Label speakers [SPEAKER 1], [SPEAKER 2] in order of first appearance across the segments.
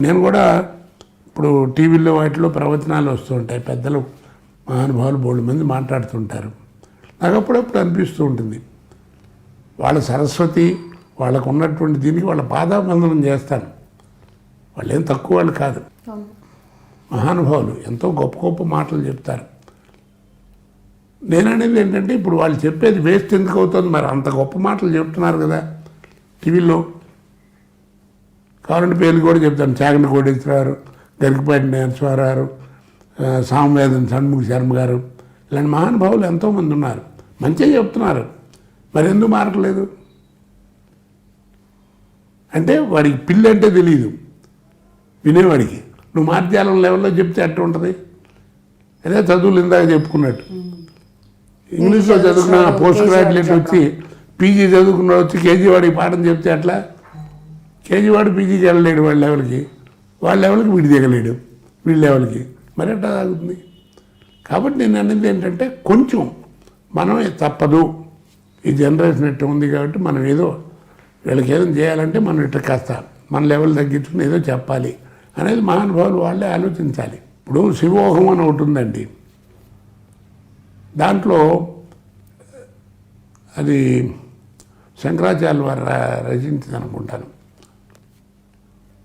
[SPEAKER 1] నేను కూడా ఇప్పుడు టీవీలో వాటిలో ప్రవచనాలు వస్తుంటాయి. పెద్దలు మహానుభావులు బోళ్ళు మంది మాట్లాడుతుంటారు. నాకు అప్పుడప్పుడు అనిపిస్తూ ఉంటుంది. వాళ్ళ సరస్వతి వాళ్ళకు ఉన్నటువంటి దీనికి వాళ్ళ పాదాబంధనం చేస్తాను వాళ్ళు ఏం తక్కువ వాళ్ళు కాదు. మహానుభావులు ఎంతో గొప్ప గొప్ప మాటలు చెప్తారు. నేననేది ఏంటంటే ఇప్పుడు వాళ్ళు చెప్పేది వేస్ట్ ఎందుకు అవుతుంది? మరి అంత గొప్ప మాటలు చెప్తున్నారు కదా. టీవీలో కావాలంటే పేర్లు కూడా చెప్తాను. చాగంటి కోటేశ్వరరావు గరికపాటి ఆ, సామవేదం షణ్ముఖ శర్మ గారు ఇలాంటి మహానుభావులు ఎంతోమంది ఉన్నారు. మంచిగా చెప్తున్నారు. మరి ఎందుకు మారట్లేదు? అంటే వాడికి పిల్లి అంటే తెలియదు వినేవాడికి. నువ్వు మార్జాలం లెవెల్లో చెప్తే అట్ట ఉంటుంది. అదే చదువులు ఇందాక చెప్పుకున్నట్టు. ఇంగ్లీష్లో చదువుకున్న పోస్ట్ గ్రాడ్యుయేట్ వచ్చి పీజీ చదువుకున్న వచ్చి కేజీ వాడికి పాఠం చెప్తే అట్లా? కేజీ వాడు పీజీకి వెళ్ళలేడు వాళ్ళ లెవెల్కి. వాళ్ళ లెవెల్కి వీడి దిగలేడు వీళ్ళ లెవెల్కి. మరి ఎట్లా తాగుతుంది కాబట్టి నేను అనేది ఏంటంటే కొంచెం మనమే తప్పదు. ఈ జనరేషన్ ఎట్టు ఉంది కాబట్టి మనం ఏదో వీళ్ళకి ఏదో చేయాలంటే మనం ఇట్లా కాస్త మన లెవెల్ తగ్గించుకుని ఏదో చెప్పాలి అనేది మహానుభావులు వాళ్ళే ఆలోచించాలి. ఇప్పుడు శివోహం అని ఒకటి ఉందండి. దాంట్లో అది శంకరాచార్య వారు ర- రచించింది అనుకుంటాను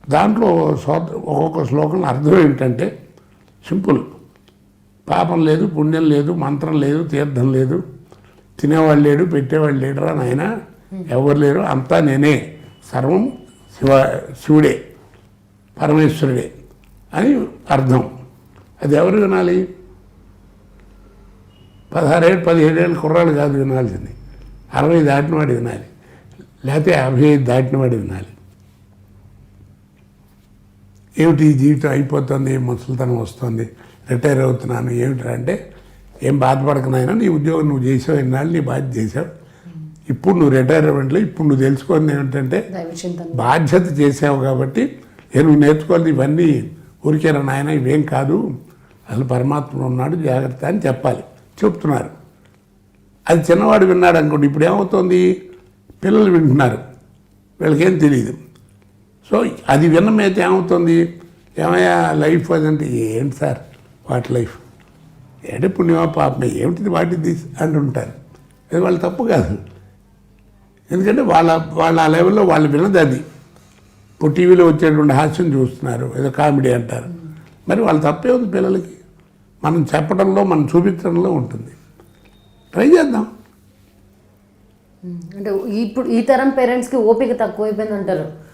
[SPEAKER 1] దాంట్లో ఒక్కొక్క శ్లోకంలో అర్థం ఏంటంటే సింపుల్. పాపం లేదు పుణ్యం లేదు మంత్రం లేదు తీర్థం లేదు. తినేవాళ్ళు లేడు పెట్టేవాళ్ళు లేడురా నాయన. ఎవరు లేరు? అంతా నేనే. సర్వం శివ శివుడే. పరమేశ్వరుడే అని అర్థం. అది ఎవరు వినాలి? పదహారేళ్ళు పదిహేడేళ్ళు కుర్రాళ్ళు కాదు వినాల్సింది. అరవై దాటిన వాడు వినాలి. లేకపోతే యాభై ఐదు దాటిన వాడు వినాలి. ఏమిటి జీవితం అయిపోతుంది? ముసలితనం వస్తుంది? రిటైర్ అవుతున్నాను. ఏమిటి అంటే ఏం బాధపడకనైనా నీ ఉద్యోగం నువ్వు చేసావు ఎన్నాళ్ళు నీ బాధ్యత చేసావు ఇప్పుడు నువ్వు రిటైర్మెంట్లో ఇప్పుడు నువ్వు తెలుసుకుంది ఏమిటంటే బాధ్యత చేసావు కాబట్టి నువ్వు నేర్చుకోవాలి ఇవన్నీ ఊరికేనా నాయన ఇవేం కాదు. అసలు పరమాత్మ ఉన్నాడు జాగ్రత్త అని చెప్పాలి. చెప్తున్నారు. అది చిన్నవాడు విన్నాడు అనుకోండి ఇప్పుడు ఏమవుతుంది? పిల్లలు వింటున్నారు. వీళ్ళకేం తెలియదు సో అది విన్నమైతే ఏమవుతుంది? ఏమయ్యా లైఫ్ అదంటే ఏంటి సార్? వాటి లైఫ్? ఏంటి పుణ్యమా పాపమే? ఏమిటిది వాటిది అంటుంటారు అది వాళ్ళ తప్పు కాదు. ఎందుకంటే వాళ్ళ వాళ్ళ ఆ లెవెల్లో వాళ్ళు విన్నది అది. ఇప్పుడు టీవీలో వచ్చేటువంటి హాస్యం చూస్తున్నారు. ఏదో కామెడీ అంటారు. మరి వాళ్ళ తప్పే ఉంది పిల్లలకి. మనం చెప్పడంలో మనం చూపించడంలో ఉంటుంది. ట్రై చేద్దాం.
[SPEAKER 2] అంటే ఇప్పుడు ఈ తరం పేరెంట్స్కి ఓపిక తక్కువైపోయింది అంటారు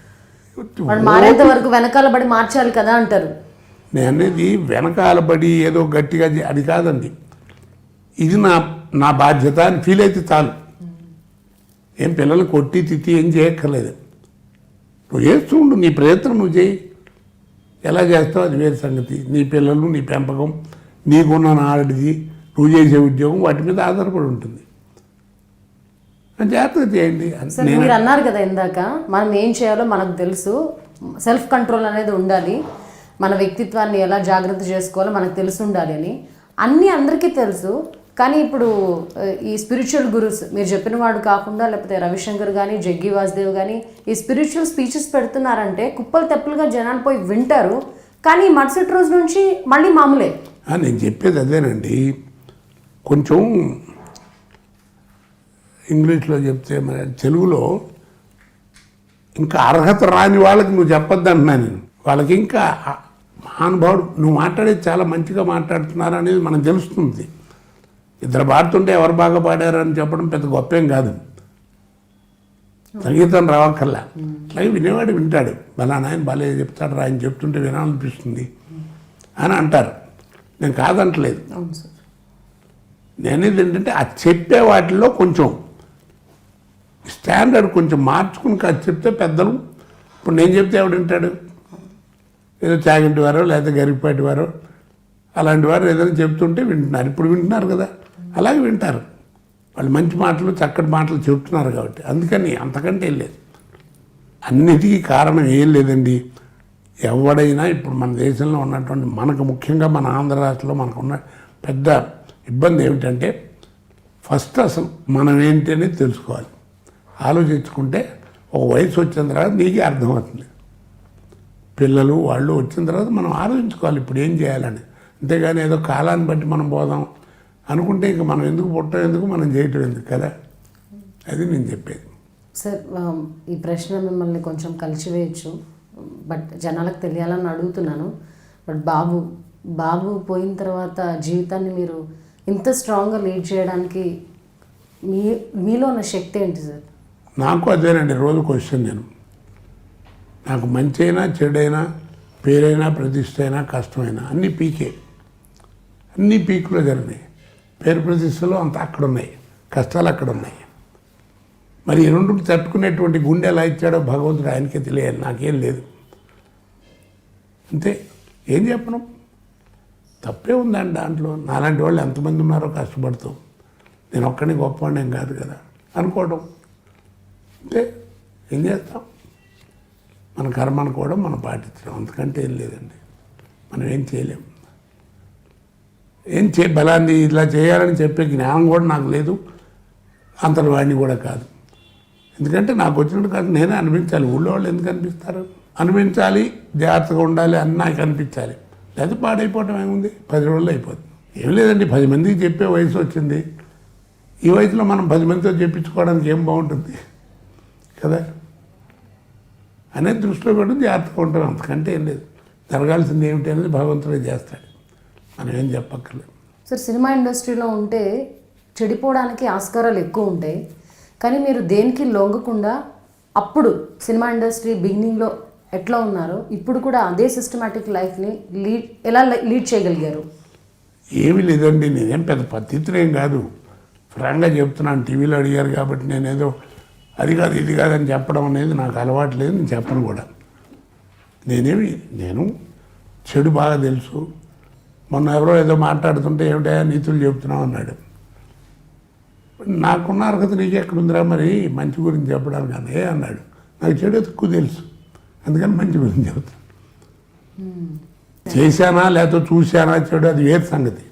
[SPEAKER 2] వాళ్ళు మారేంత వరకు వెనకాల పడి మార్చాలి కదా అంటారు.
[SPEAKER 1] నేను అనేది వెనకాల పడి ఏదో గట్టిగా అది కాదండి. ఇది నా నా బాధ్యత అని ఫీల్ అయితే చాలు. ఏం పిల్లలు కొట్టి తిట్టి ఏం చేయక్కర్లేదు. నువ్వు చేస్తూ ఉండు నీ ప్రయత్నం నువ్వు చేయి. ఎలా చేస్తావు అది వేరే సంగతి. నీ పిల్లలు నీ పెంపకం నీకున్న నాడిది నువ్వు చేసే ఉద్యోగం వాటి మీద ఆధారపడి ఉంటుంది. జాగ్రత్తగా చేయండి.
[SPEAKER 2] మీరు అన్నారు కదా ఇందాక మనం ఏం చేయాలో మనకు తెలుసు. సెల్ఫ్ కంట్రోల్ అనేది ఉండాలి. మన వ్యక్తిత్వాన్ని ఎలా జాగ్రత్త చేసుకోవాలో మనకు తెలిసి ఉండాలి అని. అన్నీ అందరికీ తెలుసు. కానీ ఇప్పుడు ఈ స్పిరిచువల్ గురుస్ మీరు చెప్పిన వాడు కాకుండా లేకపోతే రవిశంకర్ కానీ జగ్గి వాసుదేవ్ కానీ ఈ స్పిరిచువల్ స్పీచెస్ పెడుతున్నారంటే కుప్పలు తెప్పలుగా జనాలు పోయి వింటారు. కానీ మరుసటి రోజు నుంచి మళ్ళీ మామూలే.
[SPEAKER 1] నేను చెప్పేది అదేనండి. కొంచెం ఇంగ్లీష్లో చెప్తే మరి తెలుగులో ఇంకా అర్హత రాని వాళ్ళకి నువ్వు చెప్పొద్దు అంటున్నాను నేను. వాళ్ళకి ఇంకా మహానుభావుడు నువ్వు మాట్లాడేది చాలా మంచిగా మాట్లాడుతున్నారు అనేది మనకు తెలుస్తుంది. ఇద్దరు పాడుతుంటే ఎవరు బాగా పాడారు అని చెప్పడం పెద్ద గొప్పేం కాదు. సంగీతం రావక్కర్లా. అట్లాగే వినేవాడు వింటాడు. బలా నాయన బాలే చెప్తాడు రా ఆయన చెప్తుంటే వినాలనిపిస్తుంది అని అంటారు. నేను కాదంటలేదు. నేనేది ఏంటంటే ఆ చెప్పే వాటిల్లో కొంచెం స్టాండర్డ్ కొంచెం మార్చుకుని కాదు చెప్తే పెద్దలు. ఇప్పుడు నేను చెప్తే ఎవడు వింటాడు? ఏదో చాగంటి వారో లేదా గరిపాటి వారో. అలాంటి వారు ఏదైనా చెప్తుంటే వింటున్నారు. ఇప్పుడు వింటున్నారు కదా. అలాగే వింటారు. వాళ్ళు మంచి మాటలు చక్కటి మాటలు చెప్తున్నారు కాబట్టి. అందుకని అంతకంటే ఏం లేదు. అన్నిటికీ కారణం ఏం లేదండి. ఎవడైనా ఇప్పుడు మన దేశంలో ఉన్నటువంటి మనకు ముఖ్యంగా మన ఆంధ్ర రాష్ట్రంలో మనకు ఉన్న పెద్ద ఇబ్బంది ఏమిటంటే ఫస్ట్ అసలు మనం ఏంటి అనేది తెలుసుకోవాలి. ఆలోచించుకుంటే ఒక వయసు వచ్చిన తర్వాత నీకే అర్థమవుతుంది. పిల్లలు వాళ్ళు వచ్చిన తర్వాత మనం ఆలోచించుకోవాలి ఇప్పుడు ఏం చేయాలని. అంతేగాని ఏదో కాలాన్ని బట్టి మనం పోదాం అనుకుంటే ఇంక మనం ఎందుకు పుట్టడం ఎందుకు మనం చేయటం ఎందుకు కదా? అది నేను చెప్పేది.
[SPEAKER 2] సార్ ఈ ప్రశ్న మిమ్మల్ని కొంచెం కలిసివేయచ్చు. బట్ జనాలకు తెలియాలని అడుగుతున్నాను. బట్ బాబు బాబు పోయిన తర్వాత జీవితాన్ని మీరు ఇంత స్ట్రాంగ్గా లీడ్ చేయడానికి మీ మీలో ఉన్న శక్తి ఏంటి సార్?
[SPEAKER 1] నాకు అదేనండి రోజు క్వశ్చన్ నేను. నాకు మంచి అయినా చెడైనా పేరైనా ప్రతిష్ట అయినా కష్టమైనా అన్నీ పీకే. అన్నీ పీక్లో జరిగినాయి. పేరు ప్రతిష్టలు అంత అక్కడ ఉన్నాయి. కష్టాలు అక్కడ ఉన్నాయి. మరి ఈ రెండు తట్టుకునేటువంటి గుండె ఎలా ఇచ్చాడో భగవంతుడు ఆయనకే తెలియాలి. నాకేం లేదు. అంతే. ఏం చెప్పను? తప్పే ఉందండి దాంట్లో. నాలాంటి వాళ్ళు ఎంతమంది ఉన్నారో కష్టపడుతూ. నేను ఒక్కడిని గొప్పవాడిని ఏం కాదు కదా. అనుకోవడం అంటే ఏం చేస్తాం? మన కర్మను కూడా మనం పాటించడం అంతకంటే ఏం లేదండి. మనం ఏం చేయలేం. ఏం చే బలాన్ని ఇలా చేయాలని చెప్పే జ్ఞానం కూడా నాకు లేదు. అంతర్వాణి కూడా కాదు. ఎందుకంటే నాకు వచ్చినట్టు కాదు. నేనే అనిపించాలి ఊళ్ళో వాళ్ళు ఎందుకు అనిపిస్తారు? అనిపించాలి జాగ్రత్తగా ఉండాలి అని నాకు అనిపించాలి. లేదా పాడైపోవటం ఏముంది? పది రోజులు అయిపోతుంది. ఏం లేదండి. పది మందికి చెప్పే వయసు వచ్చింది. ఈ వయసులో మనం పది మందితో చెప్పించుకోవడానికి ఏం బాగుంటుంది? కదా? అనే దృష్టిలో పెట్టి జాగ్రత్తగా ఉంటాం అంతకంటే ఏం లేదు. జరగాల్సింది ఏమిటి అనేది భగవంతుడే చేస్తాడు. మనం ఏం చెప్పక్కర్లేదు.
[SPEAKER 2] సార్ సినిమా ఇండస్ట్రీలో ఉంటే చెడిపోవడానికి ఆస్కారాలు ఎక్కువ ఉంటాయి. కానీ మీరు దేనికి లొంగకుండా అప్పుడు సినిమా ఇండస్ట్రీ బిగినింగ్లో ఎట్లా ఉన్నారో ఇప్పుడు కూడా అదే సిస్టమేటిక్ లైఫ్ని లీడ్ ఎలా లీడ్ చేయగలిగారు?
[SPEAKER 1] ఏమీ లేదండి. నేనేం పెద్ద పద్ధతినేం కాదు. ఫ్రాంక్గా చెప్తున్నాను. టీవీలో అడిగారు కాబట్టి నేనేదో అది కాదు ఇది కాదని చెప్పడం అనేది నాకు అలవాటు లేదు నేను చెప్పను కూడా. నేనేమి నేను చెడు బాగా తెలుసు. మొన్న ఎవరో ఏదో మాట్లాడుతుంటే ఏమిటా నీతులు చెప్తున్నావు అన్నాడు. నాకున్న అర్హత నీకు ఎక్కడుందిరా మరి? మంచి గురించి చెప్పడానికి అనే అన్నాడు. నాకు చెడు ఎక్కువ తెలుసు. అందుకని మంచి గురించి చెబుతాను చేశానా లేకపోతే చూశానా చెడు అది వేరు సంగతి.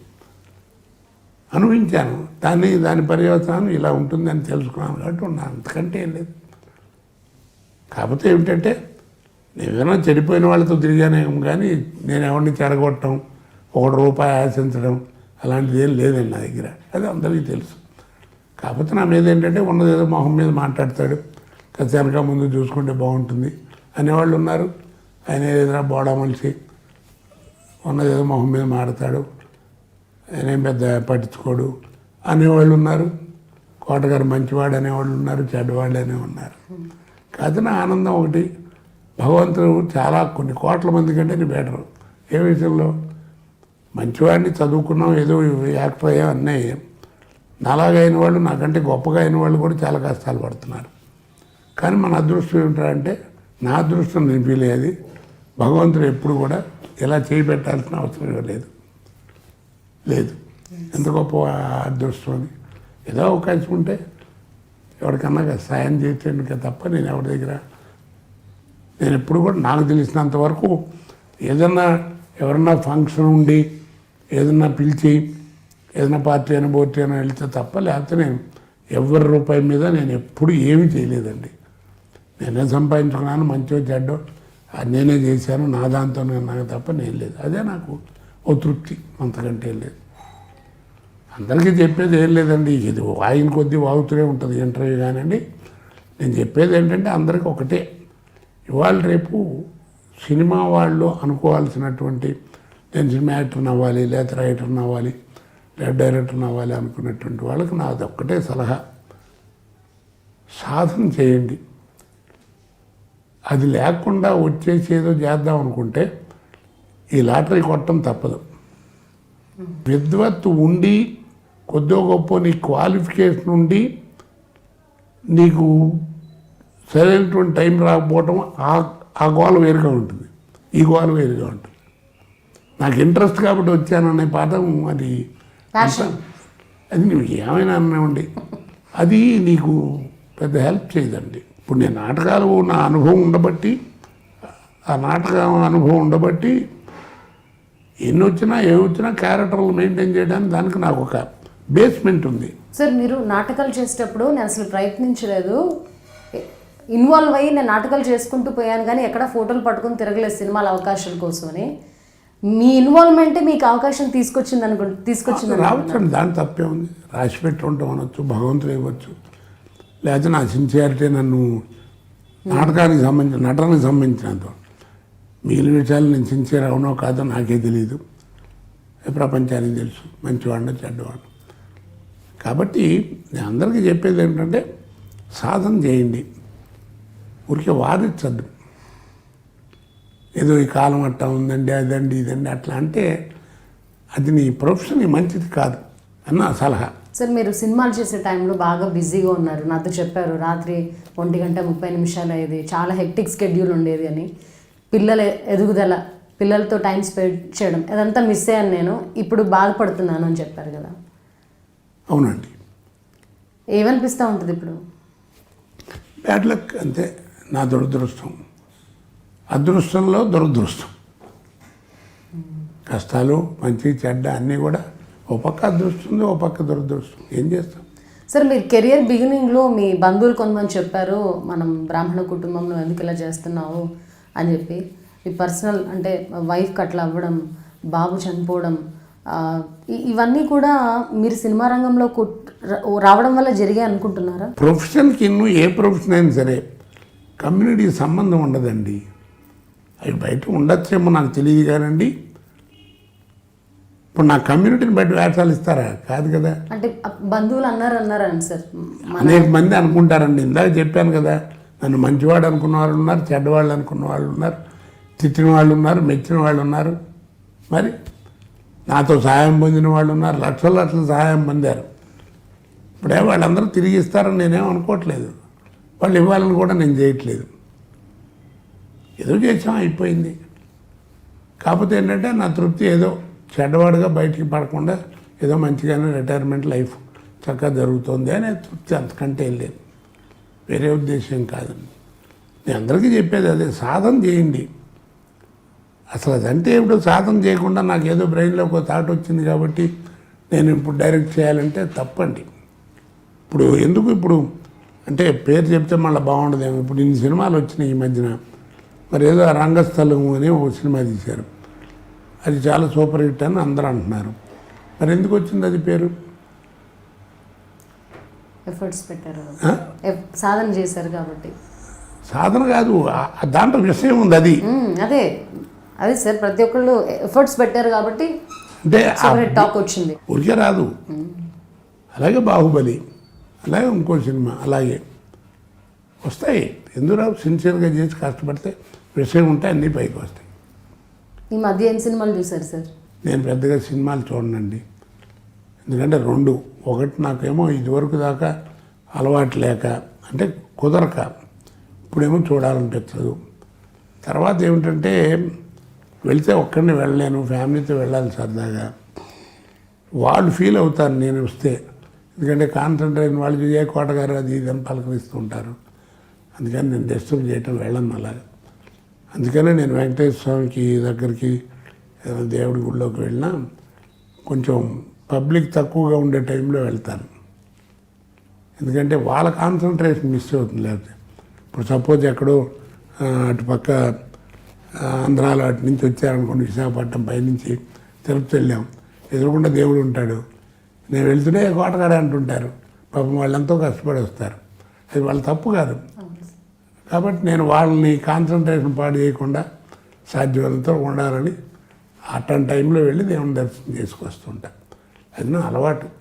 [SPEAKER 1] అనుభవించాను. దాన్ని దాని పర్యవసానం ఇలా ఉంటుందని తెలుసుకున్నాను. కాబట్టి ఉన్నాను అంతకంటే ఏం లేదు. కాకపోతే ఏమిటంటే నేను ఏదైనా చెడిపోయిన వాళ్ళతో తిరిగానేమో కానీ నేను ఎవరిని చెరగొట్టడం ఒకటి రూపాయి ఆశించడం అలాంటిది ఏం లేదండి నా దగ్గర. అది అందరికీ తెలుసు. కాకపోతే నా మీద ఏంటంటే ఉన్నది ఏదో మొహం మీద మాట్లాడతాడు. కాస్త ముందు చూసుకుంటే బాగుంటుంది అనేవాళ్ళు ఉన్నారు. ఆయన ఏదైనా బోడా మనిషి ఉన్నది ఏదో మొహం మీద మాడతాడు. ఆయన పెద్ద పట్టించుకోడు అనేవాళ్ళు ఉన్నారు. కోటగారు మంచివాడు అనేవాళ్ళు ఉన్నారు చెడ్డవాళ్ళు అనే ఉన్నారు. కాదు నా ఆనందం ఒకటి భగవంతుడు చాలా కొన్ని కోట్ల మంది కంటే నేను బెటర్ ఏ విషయంలో? మంచివాడిని చదువుకున్నాం ఏదో యాక్టర్ అయ్యాం అన్నీ. అయ్యాం అయిన వాళ్ళు నాకంటే గొప్పగా అయిన వాళ్ళు కూడా చాలా కష్టాలు పడుతున్నారు. కానీ మన అదృష్టం ఏమిటంటే నా అదృష్టం నేను ఫీల్ అయ్యేది భగవంతుడు ఎప్పుడు కూడా ఇలా చేయి పెట్టాల్సిన అవసరం లేదు. లేదు. ఎంత గొప్ప అదృష్టం. ఏదో అవకాశం ఉంటే ఎవరికన్నా సాయం చేసేందుకే తప్ప నేను ఎవరి దగ్గర నేను ఎప్పుడు కూడా నాకు తెలిసినంత వరకు ఏదన్నా ఎవరన్నా ఫంక్షన్ ఉండి ఏదన్నా పిలిచి ఏదైనా పార్టీ అయినా బోర్టీ అయినా వెళ్తే తప్ప లేకపోతే నేను ఎవరి రూపాయి మీద నేను ఎప్పుడు ఏమీ చేయలేదండి. నేనే సంపాదించుకున్నాను మంచో చెడ్డో అది నేనే చేశాను నా దాంతో నాకు తప్ప నేను లేదు. అదే నాకు ఓ తృప్తి అంతకంటే లేదు. అందరికీ చెప్పేది ఏం లేదండి. ఇది వాయిన కొద్దీ వాగుతూనే ఉంటుంది. ఇంటర్వ్యూ కానివ్వండి నేను చెప్పేది ఏంటంటే అందరికీ ఒకటే. ఇవాళ రేపు సినిమా వాళ్ళు అనుకోవాల్సినటువంటి నేను సినిమా యాక్టర్ని అవ్వాలి లేదా రైటర్ని అవ్వాలి లేదా డైరెక్టర్ని అవ్వాలి అనుకున్నటువంటి వాళ్ళకి నాది ఒక్కటే సలహా. సాధన చేయండి. అది లేకుండా వచ్చేసి ఏదో చేద్దాం అనుకుంటే ఈ లాటరీ కొట్టడం తప్పదు. విద్వత్తు ఉండి కొద్దో గొప్ప నీ క్వాలిఫికేషన్ ఉండి నీకు సరైనటువంటి టైం రాకపోవటం ఆ ఆ గోల వేరుగా ఉంటుంది. ఈ గోల వేరుగా ఉంటుంది. నాకు ఇంట్రెస్ట్ కాబట్టి వచ్చాననే పాఠం అది. అది నువ్వు ఏమైనా అన్నావండి. అది నీకు పెద్ద హెల్ప్ చేయదండి. ఇప్పుడు నేను నాటకాలు నా అనుభవం ఉండబట్టి ఆ నాటక అనుభవం ఉండబట్టి ఎన్ని వచ్చినా ఏమి వచ్చినా క్యారెక్టర్లు మెయింటైన్ చేయడానికి దానికి నాకు ఒక బేస్మెంట్ ఉంది.
[SPEAKER 2] సార్ మీరు నాటకాలు చేసేటప్పుడు నేను అసలు ప్రయత్నించలేదు. ఇన్వాల్వ్ అయ్యి నేను నాటకాలు చేసుకుంటూ పోయాను కానీ ఎక్కడ ఫోటోలు పట్టుకొని తిరగలేదు సినిమాల అవకాశాల కోసమని. మీ ఇన్వాల్వ్మెంటే మీకు అవకాశం తీసుకొచ్చింది అనుకు తీసుకొచ్చింది
[SPEAKER 1] రావచ్చండి దాని తప్పే ఉంది. రాసి పెట్టి ఉంటాం అనొచ్చు భగవంతుడు ఇవ్వచ్చు. లేకపోతే నా సిన్సియారిటీ నన్ను నాటకానికి సంబంధించిన నటనకు సంబంధించినంత మిగిలిన విషయాలు నేను సిన్సియర్ అవునో కాదో నాకే తెలియదు ప్రపంచానికి తెలుసు. మంచివాడిని చెడ్డవాడు కాబట్టి నేను అందరికీ చెప్పేది ఏంటంటే సాధన చేయండి. ఊరికే వాదించద్దు. ఏదో ఈ కాలం అట్టా ఉందండి అదండి ఇదండి అట్లా అంటే అది నీ ప్రొఫెషన్ మంచిది కాదు అన్న సలహా.
[SPEAKER 2] సార్ మీరు సినిమాలు చేసే టైంలో బాగా బిజీగా ఉన్నారు. నాతో చెప్పారు రాత్రి ఒంటి గంట ముప్పై నిమిషాలు అయ్యేది చాలా హెక్టిక్ స్కెడ్యూల్ ఉండేది అని. పిల్లల ఎదుగుదల పిల్లలతో టైం స్పెండ్ చేయడం అదంతా మిస్ అయ్యాను నేను. ఇప్పుడు బాధపడుతున్నాను అని చెప్పారు కదా.
[SPEAKER 1] అవునండి.
[SPEAKER 2] ఏమనిపిస్తూ ఉంటుంది ఇప్పుడు?
[SPEAKER 1] బ్యాడ్ లక్ అంతే నా దురదృష్టం. అదృష్టంలో దురదృష్టం. కష్టాలు మంచి చెడ్డ అన్నీ కూడా ఓ పక్క అదృష్టం ఉంది ఓ పక్క దురదృష్టం. ఏం చేస్తాం?
[SPEAKER 2] సార్ మీరు కెరియర్ బిగినింగ్లో మీ బంధువులు కొంతమంది చెప్పారు మనం బ్రాహ్మణ కుటుంబంలో ఎందుకు ఇలా చేస్తున్నావు? అని చెప్పి. మీ పర్సనల్ అంటే వైఫ్కి అట్లా అవ్వడం బాబు చనిపోవడం ఇవన్నీ కూడా మీరు సినిమా రంగంలో రావడం వల్ల జరిగాయి అనుకుంటున్నారా?
[SPEAKER 1] ప్రొఫెషన్కి ఇన్ను ఏ ప్రొఫెషన్ అయినా సరే కమ్యూనిటీకి సంబంధం ఉండదండి. అవి బయట ఉండొచ్చేమో నాకు తెలియదు కానండి ఇప్పుడు నా కమ్యూనిటీని బట్టి వేషాలు ఇస్తారా? కాదు కదా.
[SPEAKER 2] అంటే బంధువులు అన్నారు అన్నారని సార్.
[SPEAKER 1] అనేక మంది అనుకుంటారండి. ఇందాక చెప్పాను కదా నన్ను మంచివాడు అనుకున్న వాళ్ళు ఉన్నారు చెడ్డవాళ్ళు అనుకున్న వాళ్ళు ఉన్నారు తిట్టిన వాళ్ళు ఉన్నారు మెచ్చిన వాళ్ళు ఉన్నారు. మరి? నాతో సహాయం పొందిన వాళ్ళు ఉన్నారు. లక్షల లక్షల సహాయం పొందారు. ఇప్పుడే వాళ్ళందరూ తిరిగి ఇస్తారని నేనేం అనుకోవట్లేదు. వాళ్ళు ఇవ్వాలని కూడా నేను చేయట్లేదు. ఏదో చేసాం అయిపోయింది. కాకపోతే ఏంటంటే నా తృప్తి ఏదో చెడ్డవాడుగా బయటికి పడకుండా ఏదో మంచిగానే రిటైర్మెంట్ లైఫ్ చక్కగా జరుగుతుంది అనే తృప్తి అంతకంటే లేదు. వేరే ఉద్దేశం కాదండి నేను అందరికీ చెప్పేది అదే. సాధన చేయండి. అసలు అదంటే ఇప్పుడు సాధన చేయకుండా నాకు ఏదో బ్రెయిన్లోకి ఒక థాట్ వచ్చింది కాబట్టి నేను ఇప్పుడు డైరెక్ట్ చేయాలంటే తప్పండి. ఇప్పుడు ఎందుకు ఇప్పుడు? అంటే పేరు చెప్తే మళ్ళీ బాగుండదేమో. ఇప్పుడు ఇన్ని సినిమాలు వచ్చినాయి ఈ మధ్యన. మరి ఏదో రంగస్థలం అని ఒక సినిమా తీశారు. అది చాలా సూపర్ హిట్ అని అందరూ అంటున్నారు. మరి ఎందుకు వచ్చింది అది పేరు?
[SPEAKER 2] ఎఫర్ట్స్ పెట్టారు. సాధన చేశారు కాబట్టి.
[SPEAKER 1] సాధన కాదు దాంట్లో విషయం ఉంది అది.
[SPEAKER 2] అదే. అదే సార్ ప్రతి ఒక్కళ్ళు ఎఫర్ట్స్ పెట్టారు కాబట్టి
[SPEAKER 1] అంటే
[SPEAKER 2] టాక్ వచ్చింది.
[SPEAKER 1] ఊరికే రాదు. అలాగే బాహుబలి అలాగే ఇంకో సినిమా అలాగే. వస్తాయి. ఎందుకు రావు? సిన్సియర్గా చేసి కష్టపడితే విషయం ఉంటే అన్నీ పైకి వస్తాయి.
[SPEAKER 2] ఈ మధ్య ఏం సినిమాలు చూసారు సార్?
[SPEAKER 1] నేను పెద్దగా సినిమాలు చూడనండి. ఎందుకంటే రెండు ఒకటి నాకేమో ఇదివరకు దాకా అలవాటు లేక అంటే కుదరక. ఇప్పుడేమో చూడాలనిపించదు. తర్వాత ఏమిటంటే వెళ్తే ఒక్కడిని వెళ్ళలేను ఫ్యామిలీతో వెళ్ళాలి సరదాగా. వాళ్ళు ఫీల్ అవుతారు నేను వస్తే. ఎందుకంటే కాన్సన్ట్రేట్ వాళ్ళు ఏ కోటగారు అది ఇది అని పలకరిస్తూ ఉంటారు. అందుకని నేను డిస్టర్బ్ చేయటం వెళ్ళను అలాగా. అందుకనే నేను వెంకటేశ్వర స్వామికి దగ్గరికి ఏదైనా దేవుడి గుడిలోకి వెళ్ళినా కొంచెం పబ్లిక్ తక్కువగా ఉండే టైంలో వెళ్తాను. ఎందుకంటే వాళ్ళ కాన్సన్ట్రేషన్ మిస్ అవుతుంది. లేకపోతే ఇప్పుడు సపోజ్ ఎక్కడో అటుపక్క ఆంధ్రాలో అటు నుంచి వచ్చారనుకోండి విశాఖపట్నం పైనుంచి తిరుపతి వెళ్ళాం. ఎదురుకుండా దేవుడు ఉంటాడు. నేను వెళ్తూనే కోటగాడే అంటుంటారు. పాపం వాళ్ళు ఎంతో కష్టపడి వస్తారు. అది వాళ్ళ తప్పు కాదు. కాబట్టి నేను వాళ్ళని కాన్సన్ట్రేషన్ పాడు చేయకుండా సాధ్యమైనంత ఉండాలని అట్లాంటి టైంలో వెళ్ళి దేవుని దర్శనం చేసుకొస్తుంటా. అది నా అలవాటు.